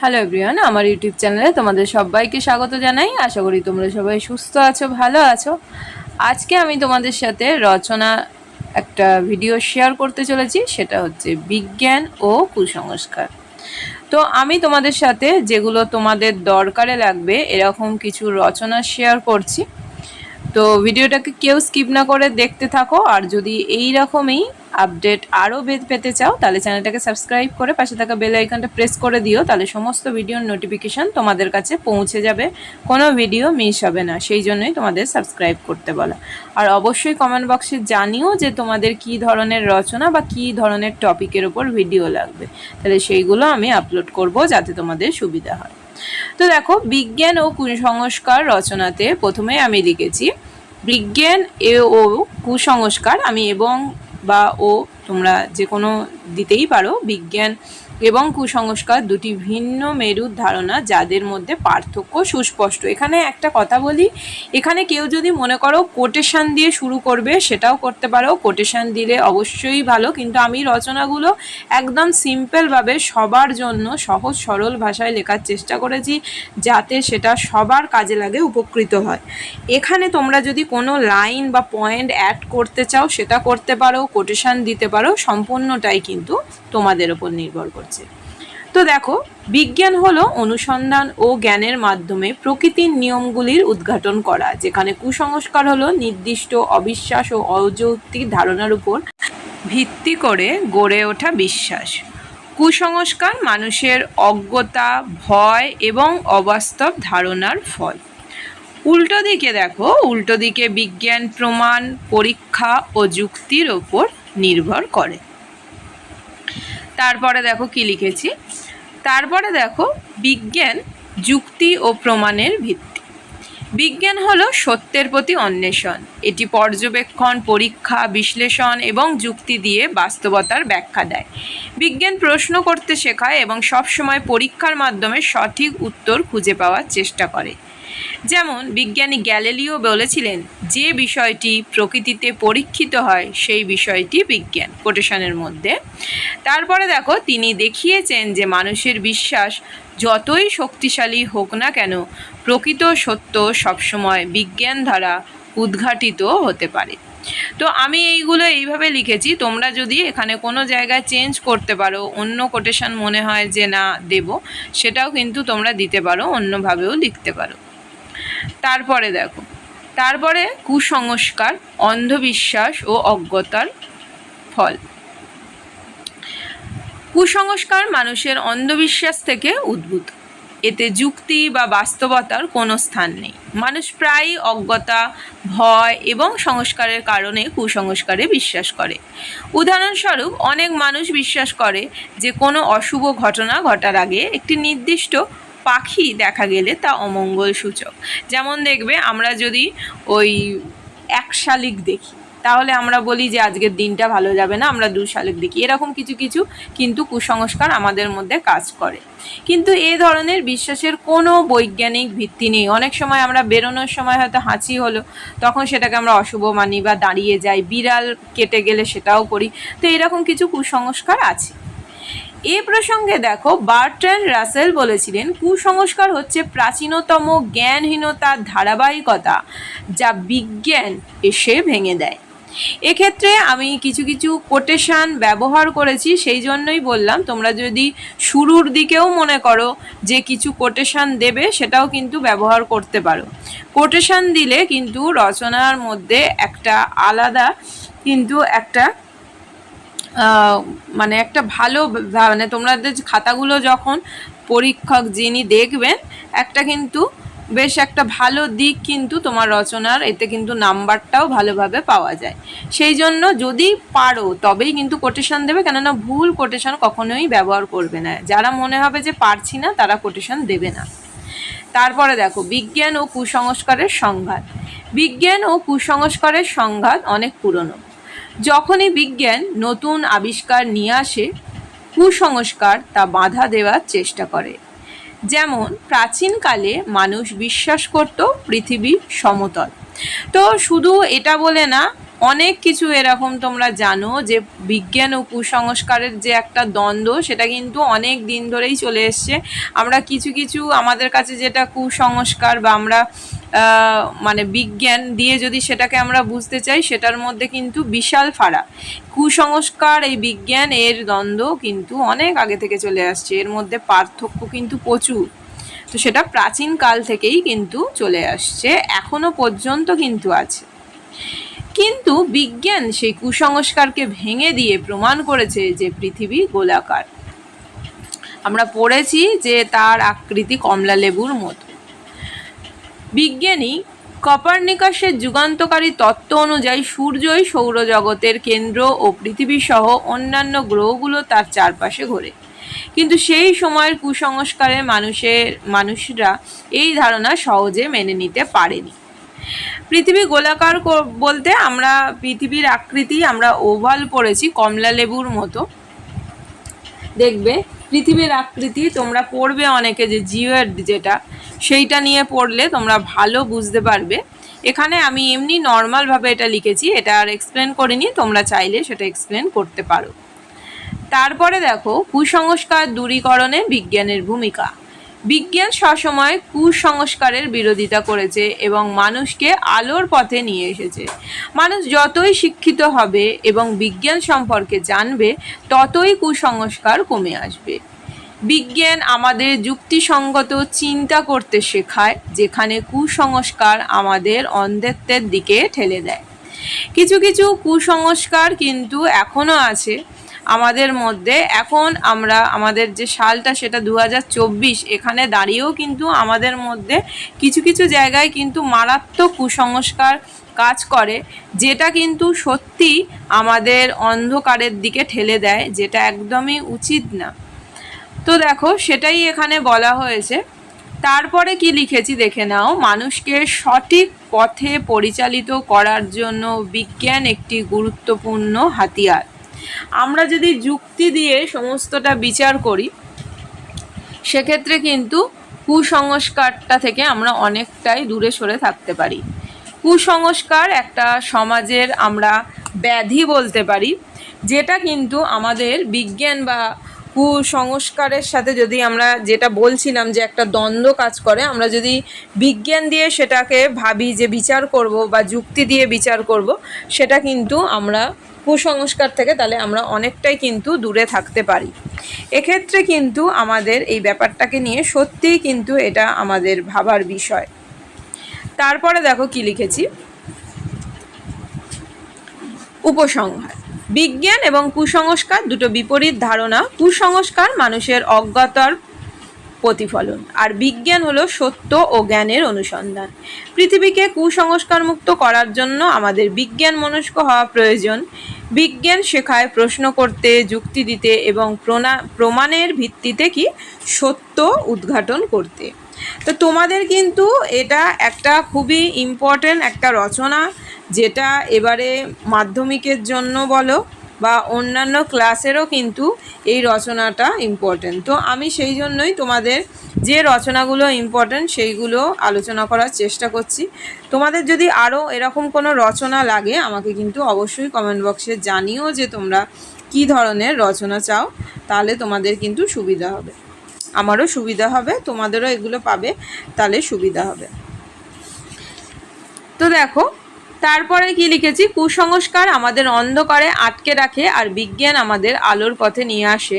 Hello everyone আমার YouTube চ্যানেলে তোমাদের সবাইকে স্বাগত জানাই। আশা করি তোমরা সবাই সুস্থ আছো, ভালো আছো। আজকে আমি তোমাদের সাথে রচনা একটা ভিডিও শেয়ার করতে চলেছি, সেটা হচ্ছে বিজ্ঞান ও কুসংস্কার। তো আমি তোমাদের সাথে যেগুলো তোমাদের দরকারে লাগবে, এরকম কিছু রচনা শেয়ার করছি। তো ভিডিওটাকে কেউ স্কিপ না করে দেখতে থাকো, আর যদি এই রকমই আপডেট আরও পেতে চাও, তাহলে চ্যানেলটাকে সাবস্ক্রাইব করে পাশে থাকা বেল আইকনটা প্রেস করে দিও, তাহলে সমস্ত ভিডিওর নোটিফিকেশান তোমাদের কাছে পৌঁছে যাবে। কোনো ভিডিও মিস হবে না, সেই জন্যই তোমাদের সাবস্ক্রাইব করতে বলা। আর অবশ্যই কমেন্ট বক্সে জানিও যে তোমাদের কি ধরনের রচনা বা কি ধরনের টপিকের ওপর ভিডিও লাগবে। তাহলে সেইগুলো আমি আপলোড করব যাতে তোমাদের সুবিধা হয়। তো দেখো, বিজ্ঞান ও কুসংস্কার রচনাতে প্রথমে আমি লিখেছি, বিজ্ঞান এ ও কুসংস্কার আমি এবং বা ও তোমরা যে কোনো দিতেই পারো বিজ্ঞান এবং কুসংস্কার দুটি ভিন্ন মেরুর ধারণা যাদের মধ্যে পার্থক্য সুস্পষ্ট। এখানে একটা কথা বলি, এখানে কেউ যদি মনে করো কোটেশান দিয়ে শুরু করবে, সেটাও করতে পারো। কোটেশান দিলে অবশ্যই ভালো, কিন্তু আমি রচনাগুলো একদম সিম্পলভাবে সবার জন্য সহজ সরল ভাষায় লেখার চেষ্টা করেছি, যাতে সেটা সবার কাজে লাগে, উপকৃত হয়। এখানে তোমরা যদি কোনো লাইন বা পয়েন্ট অ্যাড করতে চাও, সেটা করতে পারো কোটেশান দিতে পারো, সম্পূর্ণটাই কিন্তু তোমাদের ওপর নির্ভর করছে। তো দেখো, বিজ্ঞান হলো অনুসন্ধান ও জ্ঞানের মাধ্যমে প্রকৃতির নিয়মগুলির উদ্ঘাটন করা, যেখানে কুসংস্কার হলো নির্দিষ্ট অবিশ্বাস ও অযৌক্তিক ধারণার উপর ভিত্তি করে গড়ে ওঠা বিশ্বাস। কুসংস্কার মানুষের অজ্ঞতা, ভয় এবং অবাস্তব ধারণার ফল। উল্টো দিকে দেখো, উল্টো দিকে বিজ্ঞান প্রমাণ, পরীক্ষা ও যুক্তির ওপর নির্ভর করে। তারপরে দেখো কি লিখেছি? তারপরে দেখো বিজ্ঞান, যুক্তি ও প্রমাণের ভিত্তি। বিজ্ঞান হলো সত্যের প্রতি অন্বেষণ। এটি পর্যবেক্ষণ, পরীক্ষা, বিশ্লেষণ এবং যুক্তি দিয়ে বাস্তবতার ব্যাখ্যা দেয়। বিজ্ঞান প্রশ্ন করতে শেখায় এবং সবসময় পরীক্ষার মাধ্যমে সঠিক উত্তর খুঁজে পাওয়ার চেষ্টা করে। যেমন বিজ্ঞানী গ্যালিলিও বলেছিলেন, যে বিষয়টি প্রকৃতিতে পরীক্ষিত হয়, সেই বিষয়টি বিজ্ঞান কোটেশনের মধ্যে। তারপরে দেখো, তিনি দেখিয়েছেন যে মানুষের বিশ্বাস যতই শক্তিশালী হোক না কেন, প্রকৃত সত্য সবসময় বিজ্ঞান দ্বারা উদ্ঘাটিত হতে পারে। তো আমি এইগুলো এইভাবে লিখেছি, তোমরা যদি এখানে কোনো জায়গায় চেঞ্জ করতে পারো, অন্য কোটেশন মনে হয় যে না, দেব, সেটাও কিন্তু তোমরা দিতে পারো, অন্যভাবেও লিখতে পারো। তারপরে দেখো। তারপরে কুসংস্কার, অন্ধবিশ্বাস ও অজ্ঞতার ফল। কুসংস্কার মানুষের অন্ধবিশ্বাস থেকে উদ্ভূত। এতে যুক্তি বা বাস্তবতার কোনো স্থান নেই। মানুষ প্রায়ই অজ্ঞতা, ভয় এবং সংস্কারের কারণে কুসংস্কারে বিশ্বাস করে। উদাহরণস্বরূপ, অনেক মানুষ বিশ্বাস করে যে কোনো অশুভ ঘটনা ঘটার আগে একটি নির্দিষ্ট পাখি দেখা গেলে তা অমঙ্গল সূচক। যেমন দেখবে আমরা যদি ওই এক শালিক দেখি, তাহলে আমরা বলি যে আজকের দিনটা ভালো যাবে না, আমরা দু শালিক দেখি। এরকম কিছু কিছু কিন্তু কুসংস্কার আমাদের মধ্যে কাজ করে। কিন্তু এ ধরনের বিশ্বাসের কোনো বৈজ্ঞানিক ভিত্তি নেই। অনেক সময় আমরা বেরোনোর সময় হয়তো হাঁচি হলো, তখন সেটাকে আমরা অশুভ মানি বা দাঁড়িয়ে যাই, বিড়াল কেটে গেলে সেটাও করি। তো এরকম কিছু কুসংস্কার আছে। এ প্রসঙ্গে দেখো, বার্ট্রান্ড রাসেল বলেছিলেন, কুসংস্কার হচ্ছে প্রাচীনতম জ্ঞানহীনতার ধারাবাহিকতা যা বিজ্ঞান এসে ভেঙে দেয়। এক্ষেত্রে আমি কিছু কিছু কোটেশান ব্যবহার করেছি, সেই জন্যই বললাম, তোমরা যদি শুরুর দিকেও মনে করো যে কিছু কোটেশান দেবে, সেটাও কিন্তু ব্যবহার করতে পারো। কোটেশান দিলে কিন্তু রচনার মধ্যে একটা আলাদা কিন্তু একটা মানে একটা ভালো মানে তোমাদের খাতাগুলো যখন পরীক্ষক যিনি দেখবেন, একটা কিন্তু বেশ একটা ভালো দিক কিন্তু তোমার রচনার, এতে কিন্তু নাম্বারটাও ভালোভাবে পাওয়া যায়। সেই জন্য যদি পারো, তবেই কিন্তু কোটেশন দেবে, কেননা ভুল কোটেশন কখনোই ব্যবহার করবে না। যারা মনে হবে যে পারছি না, তারা কোটেশন দেবে না। তারপরে দেখো, বিজ্ঞান ও কুসংস্কারের সংঘাত। বিজ্ঞান ও কুসংস্কারের সংঘাত অনেক পুরনো। যখনই বিজ্ঞান নতুন আবিষ্কার নিয়ে আসে, কুসংস্কার তা বাধা দেওয়ার চেষ্টা করে। যেমন, প্রাচীনকালে মানুষ বিশ্বাস করত পৃথিবী সমতল। তো শুধু এটা বলে না, অনেক কিছু এরকম তোমরা জানো যে বিজ্ঞান ও কুসংস্কারের যে একটা দ্বন্দ্ব, সেটা কিন্তু অনেক দিন ধরেই চলে এসছে। আমরা কিছু কিছু আমাদের কাছে যেটা কুসংস্কার বা আমরা মানে বিজ্ঞান দিয়ে যদি সেটাকে আমরা বুঝতে চাই, সেটার মধ্যে কিন্তু বিশাল ফারাক। কুসংস্কার, এই বিজ্ঞান, এর দ্বন্দ্ব কিন্তু অনেক আগে থেকে চলে আসছে। এর মধ্যে পার্থক্য কিন্তু প্রচুর। তো সেটা প্রাচীন কাল থেকেই কিন্তু চলে আসছে, এখনও পর্যন্ত কিন্তু আছে। কিন্তু বিজ্ঞান সেই কুসংস্কারকে ভেঙে দিয়ে প্রমাণ করেছে যে পৃথিবী গোলাকার। আমরা পড়েছি যে তার আকৃতি কমলা লেবুর মতো। বিজ্ঞানী কপার্নিকাসের যুগান্তকারী তত্ত্ব অনুযায়ী সূর্যই সৌরজগতের কেন্দ্র ও পৃথিবী সহ অন্যান্য গ্রহগুলো তার চারপাশে ঘোরে। কিন্তু সেই সময়ের কুসংস্কারে মানুষের, মানুষরা এই ধারণা সহজে মেনে নিতে পারেনি। পৃথিবী গোলাকার বলতে আমরা পৃথিবীর আকৃতি, আমরা ওভাল পড়েছি কমলা লেবুর মতো। দেখবে, পৃথিবীর আকৃতি তোমরা পড়বে অনেকে যে জিওয়েড যেটা, সেইটা নিয়ে পড়লে তোমরা ভালো বুঝতে পারবে। এখানে আমি এমনি নর্মালভাবে এটা লিখেছি, এটা আর এক্সপ্লেন করিনি, তোমরা চাইলে সেটা এক্সপ্লেন করতে পারো। তারপরে দেখো, কুসংস্কার দূরীকরণে বিজ্ঞানের ভূমিকা। বিজ্ঞান সবসময় কুসংস্কারের বিরোধিতা করেছে এবং মানুষকে আলোর পথে নিয়ে এসেছে। মানুষ যতই শিক্ষিত হবে এবং বিজ্ঞান সম্পর্কে জানবে, ততই কুসংস্কার কমে আসবে। বিজ্ঞান আমাদের যুক্তিসঙ্গত চিন্তা করতে শেখায়, যেখানে কুসংস্কার আমাদের অন্ধত্বের দিকে ঠেলে দেয়। কিছু কিছু কুসংস্কার কিন্তু এখনও আছে। আমাদের মধ্যে এখন আমরা আমাদের যে সালটা সেটা দু হাজার চব্বিশ, এখানে দাঁড়িয়েও কিন্তু আমাদের মধ্যে কিছু কিছু জায়গায় কিন্তু মারাত্মক কুসংস্কার কাজ করে, যেটা কিন্তু সত্যি আমাদের অন্ধকারের দিকে ঠেলে দেয়, যেটা একদমই উচিত না। তো দেখো, সেটাই এখানে বলা হয়েছে। তারপরে কি লিখেছি দেখে নাও। মানুষকে সঠিক পথে পরিচালিত করার জন্য বিজ্ঞান একটি গুরুত্বপূর্ণ হাতিয়ার। আমরা যদি যুক্তি দিয়ে সমস্তটা বিচার করি, সেক্ষেত্রে কিন্তু কুসংস্কারটা থেকে আমরা অনেকটাই দূরে সরে থাকতে পারি। কুসংস্কার একটা সমাজের আমরা ব্যাধি বলতে পারি, যেটা কিন্তু আমাদের বিজ্ঞান বা কুসংস্কারের সাথে যদি আমরা যেটা বলছিলাম যে একটা দ্বন্দ্ব কাজ করে, আমরা যদি বিজ্ঞান দিয়ে সেটাকে ভাবি যে বিচার করব বা যুক্তি দিয়ে বিচার করব, সেটা কিন্তু আমরা কুসংস্কার থেকে তাহলে আমরা অনেকটাই কিন্তু দূরে থাকতে পারি। এক্ষেত্রে কিন্তু আমাদের এই ব্যাপারটাকে নিয়ে সত্যিই কিন্তু এটা আমাদের ভাবার বিষয়। তারপরে দেখো কি লিখেছি। উপসংহার। বিজ্ঞান এবং কুসংস্কার দুটো বিপরীত ধারণা। কুসংস্কার মানুষের অজ্ঞতার প্রতিফলন, আর বিজ্ঞান হলো সত্য ও জ্ঞানের অনুসন্ধান। পৃথিবীকে কুসংস্কার মুক্ত করার জন্য আমাদের বিজ্ঞান মনস্ক হওয়া প্রয়োজন। বিজ্ঞান শেখায় প্রশ্ন করতে, যুক্তি দিতে এবং প্রমাণের ভিত্তিতে কি? সত্য উদ্ঘাটন করতে। তো তোমাদের কিন্তু এটা একটা খুবই ইম্পর্টেন্ট একটা রচনা। যেটা এবারে মাধ্যমিকের জন্য বলো বা অন্যান্য ক্লাসেরও কিন্তু এই রচনাটা ইম্পর্টেন্ট তো আমি সেই জন্যই তোমাদের যে রচনাগুলো ইম্পর্টেন্ট সেইগুলো আলোচনা করার চেষ্টা করছি। তোমাদের যদি আরও এরকম কোনো রচনা লাগে, আমাকে কিন্তু অবশ্যই কমেন্ট বক্সে জানিও যে তোমরা কী ধরনের রচনা চাও, তাহলে তোমাদের কিন্তু সুবিধা হবে। আমারও সুবিধা হবে, তোমাদেরও এগুলো পাবে, তাহলে সুবিধা হবে। তো দেখো তারপরে কি লিখেছি? কুসংস্কার আমাদের অন্ধকারে আটকে রাখে আর বিজ্ঞান আমাদের আলোর পথে নিয়ে আসে।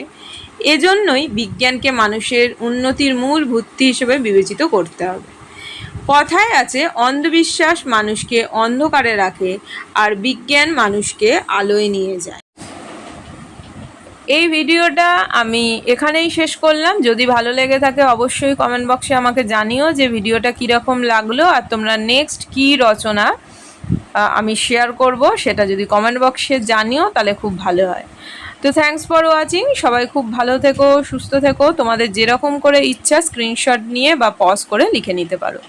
এজন্যই বিজ্ঞানকে মানুষের উন্নতির মূল ভিত্তি হিসেবে বিবেচিত করতে হবে। কথায় আছে, অন্ধবিশ্বাস মানুষকে অন্ধকারে রাখে আর বিজ্ঞান মানুষকে আলোয় নিয়ে যায়। এই ভিডিওটা আমি এখানেই শেষ করলাম। যদি ভালো লেগে থাকে অবশ্যই কমেন্ট বক্সে আমাকে জানিও যে ভিডিওটা কীরকম লাগল আর তোমরা নেক্সট কী রচনা আমি শেয়ার করব, সেটা যদি কমেন্ট বক্সে জানিও, তাহলে খুব ভালো হয়। তো থ্যাংকস ফর ওয়াচিং সবাই খুব ভালো থেকো, সুস্থ থেকো। তোমাদের যেরকম করে ইচ্ছা স্ক্রিনশট নিয়ে বা পজ করে লিখে নিতে পারো।